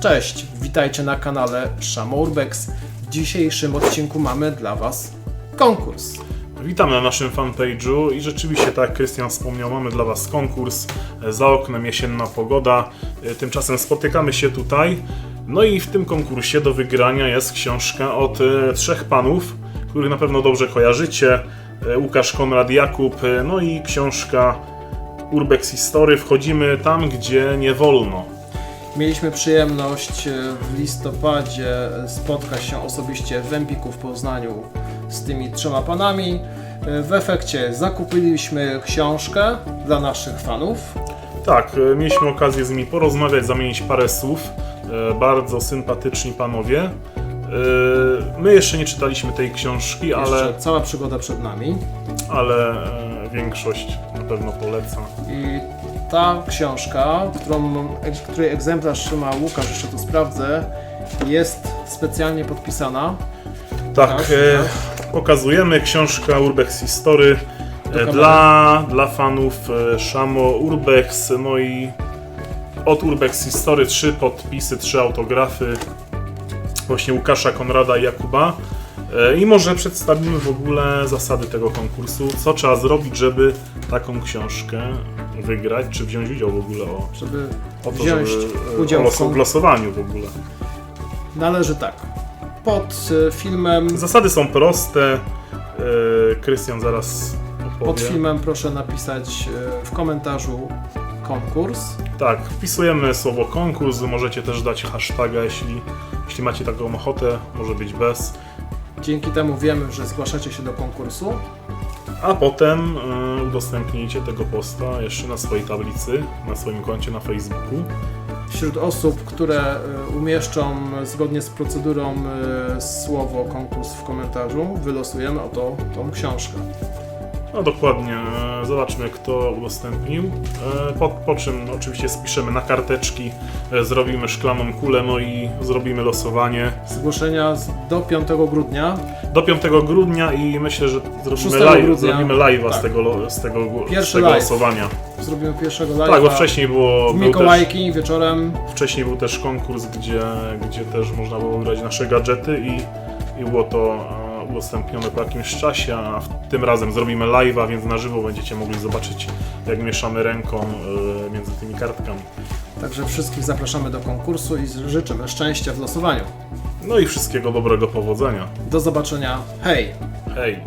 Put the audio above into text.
Cześć, witajcie na kanale Szamo. W dzisiejszym odcinku mamy dla Was konkurs. Witamy na naszym fanpage'u i rzeczywiście, tak jak Krystian wspomniał, mamy dla Was konkurs. Za oknem jesienna pogoda, tymczasem spotykamy się tutaj. No i w tym konkursie do wygrania jest książka od e, trzech panów, których na pewno dobrze kojarzycie. E, Łukasz Konrad Jakub, e, no i książka Urbex History. Wchodzimy tam, gdzie nie wolno. Mieliśmy przyjemność e, w listopadzie spotkać się osobiście w Empiku w Poznaniu z tymi trzema panami. W efekcie zakupiliśmy książkę dla naszych fanów. Tak, mieliśmy okazję z nimi porozmawiać, zamienić parę słów. Bardzo sympatyczni panowie. E, My jeszcze nie czytaliśmy tej książki, ale, Jeszcze cała przygoda przed nami. ale e, większość na pewno poleca. I ta książka, którą, której egzemplarz trzyma Łukasz, jeszcze tu sprawdzę, jest specjalnie podpisana. Tak, Tak, e, pokazujemy książka Urbex History e, dla, dla fanów e, Shamo Urbex, no i od Urbex History trzy podpisy, trzy autografy właśnie Łukasza, Konrada i Jakuba. E, I może przedstawimy w ogóle zasady tego konkursu, co trzeba zrobić, żeby taką książkę wygrać, czy wziąć udział w ogóle o, Żeby o to, wziąć żeby, udział o w losowaniu w ogóle. Należy tak. Pod e, filmem, Zasady są proste. e, Krystian zaraz opowie. pod filmem proszę napisać w komentarzu konkurs. Tak, wpisujemy słowo konkurs. Możecie też dać hashtaga, jeśli, jeśli macie taką ochotę. Może być bez. Dzięki temu wiemy, że zgłaszacie się do konkursu. A potem e, udostępnijcie tego posta jeszcze na swojej tablicy, na swoim koncie na Facebooku. Wśród osób, które e, umieszczą zgodnie z procedurą e, słowo konkurs w komentarzu, wylosujemy oto tą książkę. No dokładnie, e, zobaczmy kto udostępnił. E, Po, po czym oczywiście spiszemy na karteczki, e, zrobimy szklaną kulę, no i zrobimy losowanie. Zgłoszenia z- do 5 grudnia. do 5 grudnia i myślę, że zrobimy 6 live, zrobimy live'a z Tak. tego, lo- z tego, z tego live. losowania. Zrobimy pierwszego live'a Tak, bo wcześniej było w był też, Mikołajki wieczorem. wcześniej był też konkurs, gdzie, gdzie też można było wybrać nasze gadżety i, i było to udostępnione po jakimś czasie, a tym razem zrobimy live'a, więc na żywo będziecie mogli zobaczyć jak mieszamy ręką e, między tymi kartkami. Także wszystkich zapraszamy do konkursu i życzymy szczęścia w losowaniu. No i wszystkiego dobrego powodzenia. Do zobaczenia. Hej! Hej!